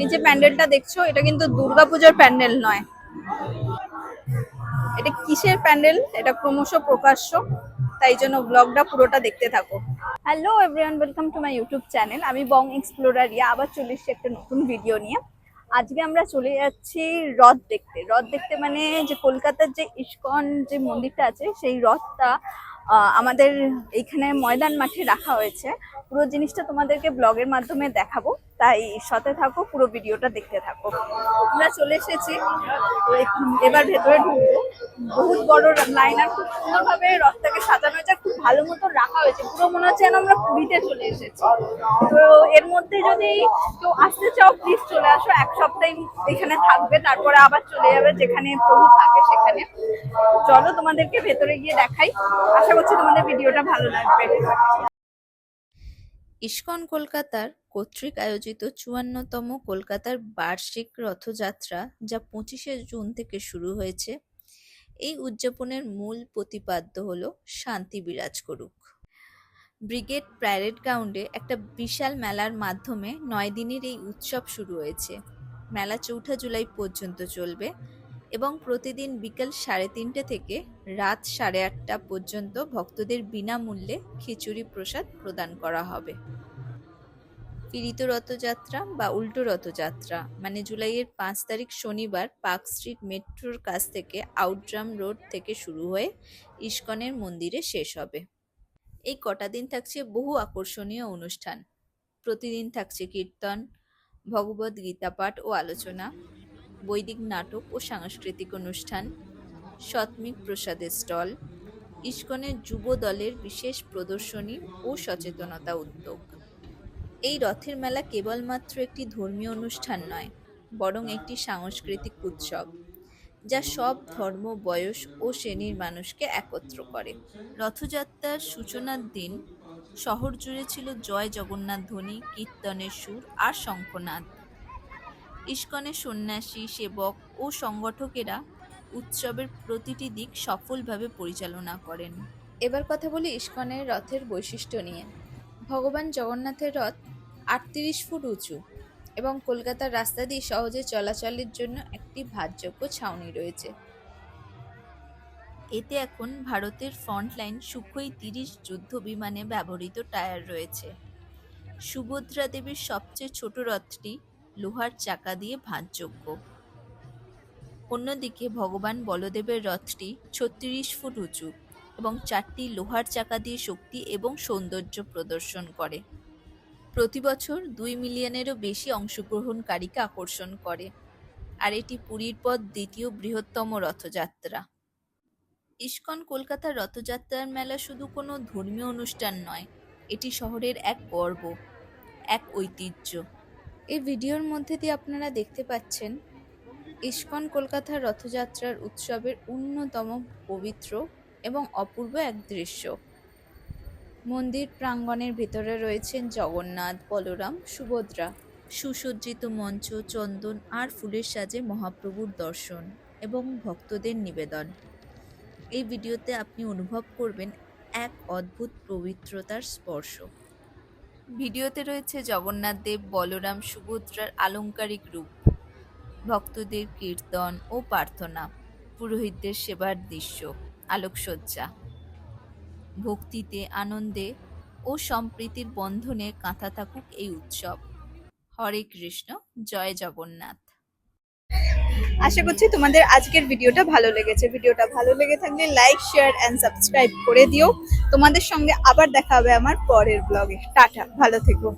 এই যে প্যান্ডেলটা দেখছ, এটা কিন্তু দুর্গাপূজার প্যান্ডেল নয়। এটা কিসের প্যান্ডেল? এটা ক্রমশ প্রকাশ্য, তাই জন্য ব্লগটা পুরোটা দেখতে থাকো। Hello everyone welcome to my YouTube channel আমি বং এক্সপ্লোরারিয়া আবার চলে এসেছি একটা নতুন ভিডিও নিয়ে। আজকে আমরা চলে যাচ্ছি রথ দেখতে। রথ দেখতে মানে যে কলকাতার যে ইস্কন যে মন্দিরটা আছে, সেই রথটা আমাদের এইখানে ময়দান মাঠে রাখা হয়েছে। পুরো জিনিসটা তোমাদেরকে ব্লগের মাধ্যমে দেখাবো। তাই সাথে থাকো, পুরো ভিডিওটা দেখতে থাকো। আমরা চলে এসেছি। এবার ভেতরে ঢুকবো। বহুত বড় লাইন আর খুব সুন্দরভাবে রথটাকে সাজানো হয়েছে। খুব ভালো মতো রাখা হয়েছে। পুরো মনে হচ্ছে যেন আমরা পুরীতে চলে এসেছি। তো এর মধ্যে যদি কেউ আসতে চাও প্লিজ চলে আসো। এক সপ্তাহ এখানে থাকবে, তারপরে আবার চলে যাবে যেখানে প্রভু থাকে। সেখানে চলো তোমাদেরকে ভেতরে গিয়ে দেখাই। আশা করছি তোমাদের ভিডিওটা ভালো লাগবে। ইস্কন কলকাতার কর্তৃক আয়োজিত চুয়ান্নতম কলকাতার বার্ষিক রথযাত্রা, যা পঁচিশে জুন থেকে শুরু হয়েছে, এই উদযাপনের মূল প্রতিপাদ্য হলো শান্তি বিরাজ করুক। ব্রিগেড প্যারেড গ্রাউন্ডে একটা বিশাল মেলার মাধ্যমে নয় দিনের এই উৎসব শুরু হয়েছে। মেলা চৌঠা জুলাই পর্যন্ত চলবে। এবং প্রতিদিন বিকেল সাড়ে তিনটে থেকে রাত সাড়ে আটটা পর্যন্ত ভক্তদের বিনামূল্যে খিচুড়ি প্রসাদ প্রদান করা হবে। পীড়িত রথযাত্রা বা উল্টো রথযাত্রা মানে জুলাইয়ের পাঁচ তারিখ শনিবার পার্ক স্ট্রিট মেট্রোর কাছ থেকে আউটড্রাম রোড থেকে শুরু হয়ে ইস্কনের মন্দিরে শেষ হবে। এই কটা দিন থাকছে বহু আকর্ষণীয় অনুষ্ঠান। প্রতিদিন থাকছে কীর্তন, ভগবদ গীতা পাঠ ও আলোচনা বৈদিক নাটক ও সাংস্কৃতিক অনুষ্ঠান সৎমিক প্রসাদের স্টল, ইস্কনের যুব দলের বিশেষ প্রদর্শনী ও সচেতনতা উদ্যোগ। এই রথের মেলা কেবলমাত্র একটি ধর্মীয় অনুষ্ঠান নয়, বরং একটি সাংস্কৃতিক উৎসব, যা সব ধর্ম, বয়স ও শ্রেণির মানুষকে একত্র করে। রথযাত্রার সূচনার দিন শহর জুড়ে ছিল জয় জগন্নাথ ধ্বনি, কীর্তনের সুর আর শঙ্খনাদ। ইস্কনের সন্ন্যাসী সেবক ও সংগঠকেরা উৎসবের প্রতিটি দিক সফলভাবে পরিচালনা করেন। এবার কথা বলি ইস্কনের রথের বৈশিষ্ট্য নিয়ে। ভগবান জগন্নাথের রথ আটত্রিশ ফুট উঁচু এবং কলকাতার রাস্তা দিয়ে সহজে চলাচলের জন্য একটি ভাতযোগ্য ছাউনি রয়েছে। এতে এখন ভারতের ফ্রন্টলাইন সুখোই তিরিশ যুদ্ধ বিমানে ব্যবহৃত টায়ার রয়েছে। সুভদ্রা দেবীর সবচেয়ে ছোট রথটি লোহার চাকা দিয়ে ভাঁজযোগ্য। অন্যদিকে ভগবান বলদেবের রথটি ছত্রিশ ফুট উঁচু এবং চারটি লোহার চাকা দিয়ে শক্তি এবং সৌন্দর্য প্রদর্শন করে। প্রতি বছর দুই মিলিয়নেরও বেশি অংশগ্রহণকারীকে আকর্ষণ করে আর এটি পুরীর পর দ্বিতীয় বৃহত্তম রথযাত্রা। ইস্কন কলকাতার রথযাত্রার মেলা শুধু কোনো ধর্মীয় অনুষ্ঠান নয়, এটি শহরের এক গর্ব, এক ঐতিহ্য। এই ভিডিওর মধ্যে দিয়ে আপনারা দেখতে পাচ্ছেন ইস্কন কলকাতার রথযাত্রার উৎসবের অন্যতম পবিত্র এবং অপূর্ব এক দৃশ্য। মন্দির প্রাঙ্গণের ভিতরে রয়েছেন জগন্নাথ, বলরাম, সুভদ্রা, সুসজ্জিত মঞ্চ, চন্দন আর ফুলের সাজে মহাপ্রভুর দর্শন এবং ভক্তদের নিবেদন। এই ভিডিওতে আপনি অনুভব করবেন এক অদ্ভুত পবিত্রতার স্পর্শ। ভিডিওতে রয়েছে জগন্নাথ দেব, বলরাম, সুভদ্রার আলংকারিক রূপ, ভক্তদের কীর্তন ও প্রার্থনা, পুরোহিতদের সেবার দৃশ্য, আলোকসজ্জা। ভক্তিতে, আনন্দে ও সম্প্রীতির বন্ধনে কাঁথা থাকুক এই উৎসব। হরে কৃষ্ণ, জয় জগন্নাথ। আশা করছি তোমাদের আজকের ভিডিওটা ভালো লেগেছে। ভিডিওটা ভালো লেগে থাকলে লাইক শেয়ার অ্যান্ড সাবস্ক্রাইব করে দিও। তোমাদের সঙ্গে আবার দেখা হবে আমার পরের ব্লগে টাটা, ভালো থেকো।